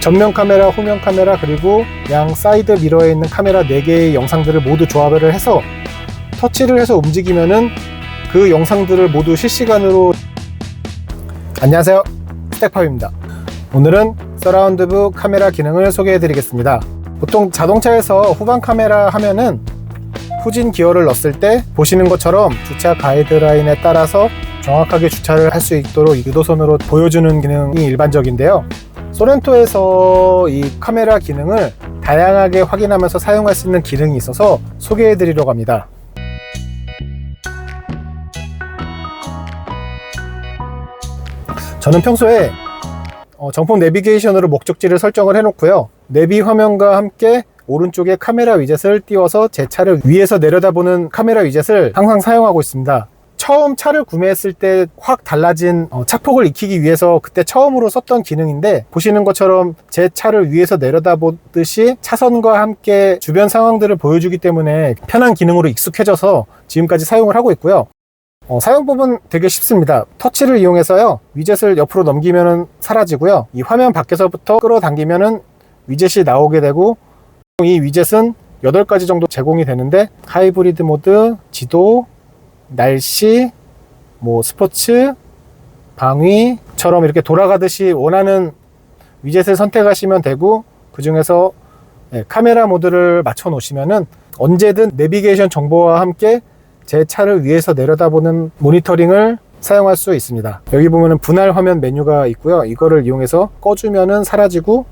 전면 카메라, 후면 카메라, 그리고 양 사이드 미러에 있는 카메라 4개의 영상들을 모두 조합을 해서 터치를 해서 움직이면은 그 영상들을 모두 실시간으로 안녕하세요. 스택팝입니다. 오늘은 서라운드뷰 카메라 기능을 소개해 드리겠습니다. 보통 자동차에서 후방 카메라 하면은 후진 기어를 넣었을 때 보시는 것처럼 주차 가이드라인에 따라서 정확하게 주차를 할 수 있도록 유도선으로 보여주는 기능이 일반적인데요. 소렌토에서 이 카메라 기능을 다양하게 확인하면서 사용할 수 있는 기능이 있어서 소개해 드리려고 합니다. 저는 평소에 어, 정품 내비게이션으로 목적지를 설정을 해 놓고요. 내비 화면과 함께 오른쪽에 카메라 위젯을 띄워서 제 차를 위에서 내려다보는 카메라 위젯을 항상 사용하고 있습니다. 처음 차를 구매했을 때 확 달라진 어, 차폭을 익히기 위해서 그때 처음으로 썼던 기능인데 보시는 것처럼 제 차를 위에서 내려다보듯이 차선과 함께 주변 상황들을 보여주기 때문에 편한 기능으로 익숙해져서 지금까지 사용을 하고 있고요. 어, 사용법은 되게 쉽습니다. 터치를 이용해서요. 위젯을 옆으로 넘기면 사라지고요. 이 화면 밖에서부터 끌어당기면 위젯이 나오게 되고 이 위젯은 8가지 정도 제공이 되는데 하이브리드 모드, 지도, 날씨, 뭐 스포츠, 방위처럼 이렇게 돌아가듯이 원하는 위젯을 선택하시면 되고 그 중에서 예, 카메라 모드를 맞춰 놓으시면은 언제든 내비게이션 정보와 함께 제 차를 위에서 내려다보는 모니터링을 사용할 수 있습니다. 여기 보면은 분할 화면 메뉴가 있고요. 이거를 이용해서 꺼주면은 사라지고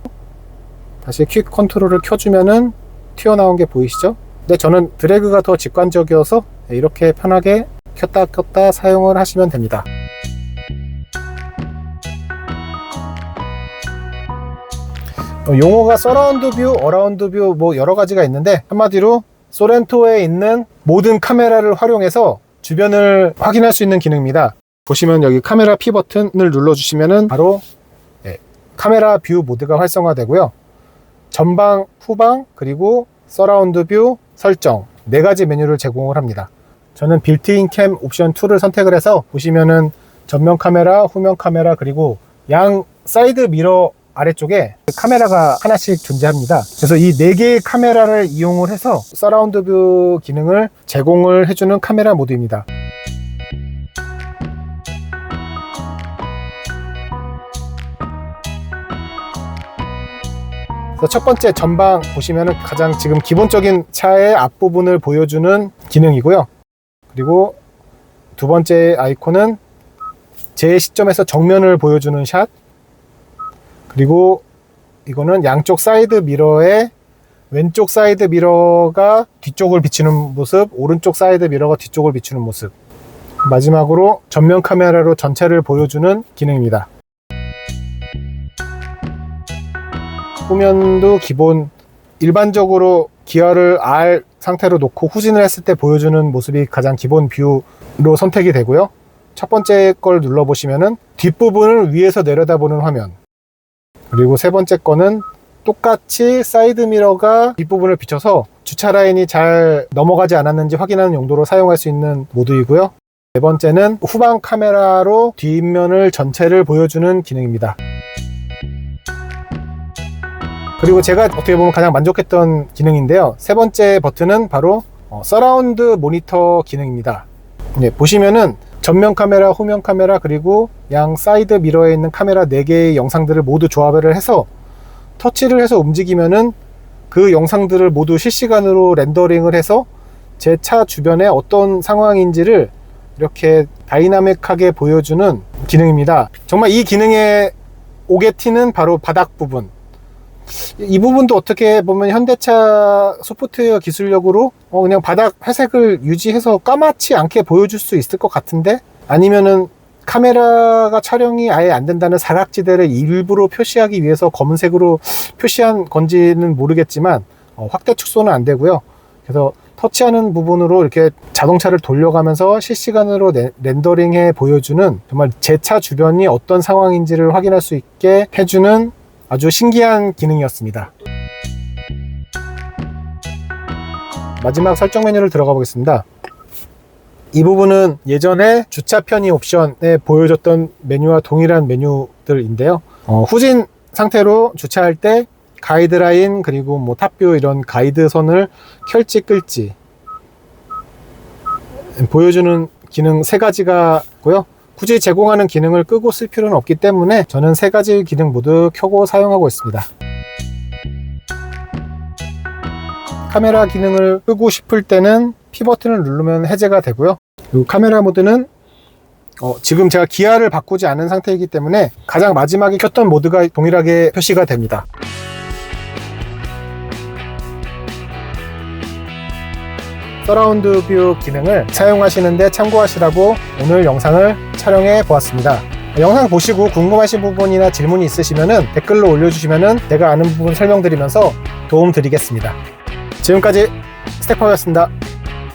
다시 퀵 컨트롤을 켜주면은 튀어나온 게 보이시죠? 근데 저는 드래그가 더 직관적이어서 이렇게 편하게 켰다 켰다 사용을 하시면 됩니다. 어, 용어가 서라운드 뷰, 어라운드 뷰 뭐 여러 가지가 있는데 한마디로 소렌토에 있는 모든 카메라를 활용해서 주변을 확인할 수 있는 기능입니다. 보시면 여기 카메라 P 버튼을 눌러주시면은 바로 예, 카메라 뷰 모드가 활성화되고요. 전방, 후방, 그리고 서라운드 뷰 설정 네 가지 메뉴를 제공을 합니다. 저는 빌트인 캠 옵션 2를 선택을 해서 보시면은 전면 카메라, 후면 카메라, 그리고 양 사이드 미러 아래쪽에 카메라가 하나씩 존재합니다. 그래서 이 네 개의 카메라를 이용을 해서 서라운드 뷰 기능을 제공을 해주는 카메라 모드입니다. 그래서 첫 번째 전방 보시면은 가장 지금 기본적인 차의 앞부분을 보여주는 기능이고요. 그리고 두 번째 아이콘은 제 시점에서 정면을 보여주는 샷. 그리고 이거는 양쪽 사이드 미러에 왼쪽 사이드 미러가 뒤쪽을 비추는 모습, 오른쪽 사이드 미러가 뒤쪽을 비추는 모습. 마지막으로 전면 카메라로 전체를 보여주는 기능입니다. 후면도 기본 일반적으로 기어를 R 상태로 놓고 후진을 했을 때 보여주는 모습이 가장 기본 뷰로 선택이 되고요. 첫 번째 걸 눌러보시면은 뒷부분을 위에서 내려다보는 화면. 그리고 세 번째 거는 똑같이 사이드 미러가 뒷부분을 비춰서 주차 라인이 잘 넘어가지 않았는지 확인하는 용도로 사용할 수 있는 모드이고요. 네 번째는 후방 카메라로 뒷면을 전체를 보여주는 기능입니다. 그리고 제가 어떻게 보면 가장 만족했던 기능인데요. 세 번째 버튼은 바로 어, 서라운드 모니터 기능입니다. 네, 보시면은 전면 카메라, 후면 카메라, 그리고 양 사이드 미러에 있는 카메라 4개의 영상들을 모두 조합을 해서 터치를 해서 움직이면은 그 영상들을 모두 실시간으로 렌더링을 해서 제 차 주변에 어떤 상황인지를 이렇게 다이나믹하게 보여주는 기능입니다. 정말 이 기능의 오게티는 바로 바닥 부분. 이 부분도 어떻게 보면 현대차 소프트웨어 기술력으로 어 그냥 바닥 회색을 유지해서 까맣지 않게 보여줄 수 있을 것 같은데 아니면은 카메라가 촬영이 아예 안 된다는 사각지대를 일부러 표시하기 위해서 검은색으로 표시한 건지는 모르겠지만 어, 확대 축소는 안 되고요. 그래서 터치하는 부분으로 이렇게 자동차를 돌려가면서 실시간으로 네, 렌더링해 보여주는 정말 제 차 주변이 어떤 상황인지를 확인할 수 있게 해주는 아주 신기한 기능이었습니다. 마지막 설정 메뉴를 들어가 보겠습니다. 이 부분은 예전에 주차 편의 옵션에 보여줬던 메뉴와 동일한 메뉴들인데요. 어, 후진 상태로 주차할 때 가이드라인 그리고 뭐 탑뷰 이런 가이드선을 켤지 끌지 보여주는 기능 세 가지가 있고요. 굳이 제공하는 기능을 끄고 쓸 필요는 없기 때문에 저는 세 가지 기능 모두 켜고 사용하고 있습니다. 카메라 기능을 끄고 싶을 때는 P 버튼을 누르면 해제가 되고요. 그리고 카메라 모드는 어, 지금 제가 기아를 바꾸지 않은 상태이기 때문에 가장 마지막에 켰던 모드가 동일하게 표시가 됩니다. 서라운드 뷰 기능을 사용하시는데 참고하시라고 오늘 영상을 촬영해 보았습니다. 영상 보시고 궁금하신 부분이나 질문이 있으시면 댓글로 올려주시면 제가 아는 부분 설명드리면서 도움 드리겠습니다. 지금까지 스택파였습니다.